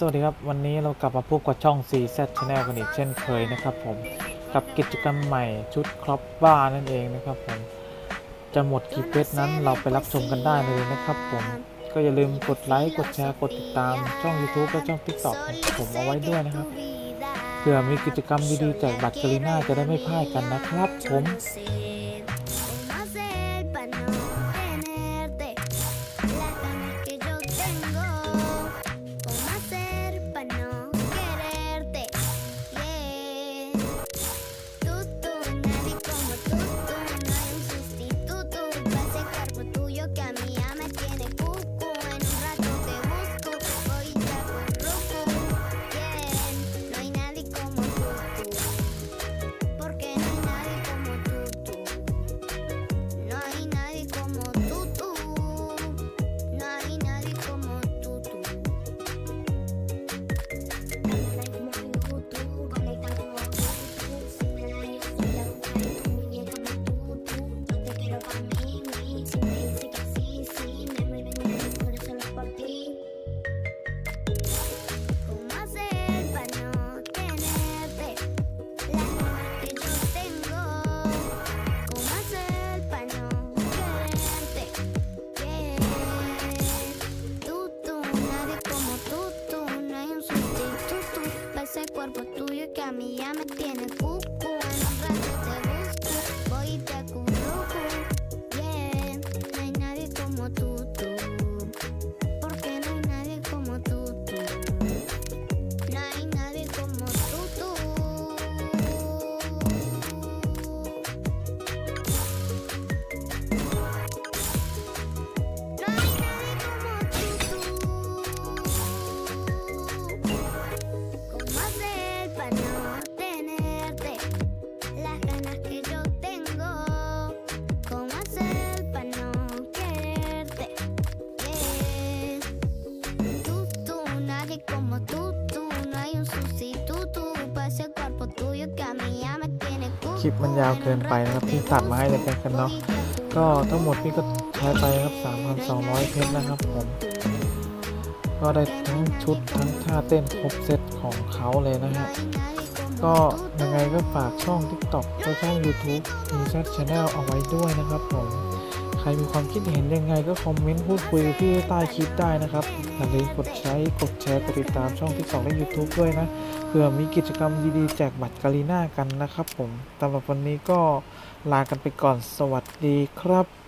สวัสดีครับ วันนี้เรากลับมาพบกับช่อง 4Z Channel กันอีกเช่นเคยนะครับผมกับกิจกรรมใหม่ชุดครอปบ้านั่นเองนะครับผมจะหมดกี่เพชรนั้นเราไปรับชมกันได้เลยนะครับผมก็อย่าลืมกดไลค์กดแชร์กดติดตามช่อง YouTube และช่อง TikTok ของผมเอาไว้ด้วยนะครับเพื่อมีกิจกรรมดีๆแจกบัตรกรีน่าจะได้ไม่พลาดกันนะครับผม മിയ മറ്റേന് คลิปมันยาวเกินไปนะครับพี่ตัดมาให้ในกันกันเนาะก็ทั้งหมดพี่ก็ใช้ไปครับ 3,200 เพชรนะครับผม ก็ได้ทั้งชุดทั้งท่าเต้นครบเซตของเขาเลยนะฮะก็ยังไงก็ฝากช่อง TikTok และช่อง YouTube มีชัดช anel เอาไว้ด้วยนะครับผม ใครมีความคิดเห็นยังไงก็คอมเมนต์พูดคุยกับพี่ใต้คลิปได้นะครับอย่าลืมกดใช้กดแชร์กดติดตามช่องที่สองและ YouTube ด้วยนะเพื่อมีกิจกรรมดีๆแจกบัตรกาลีน่ากันนะครับผมสำหรับวันนี้ก็ลากันไปก่อนสวัสดีครับ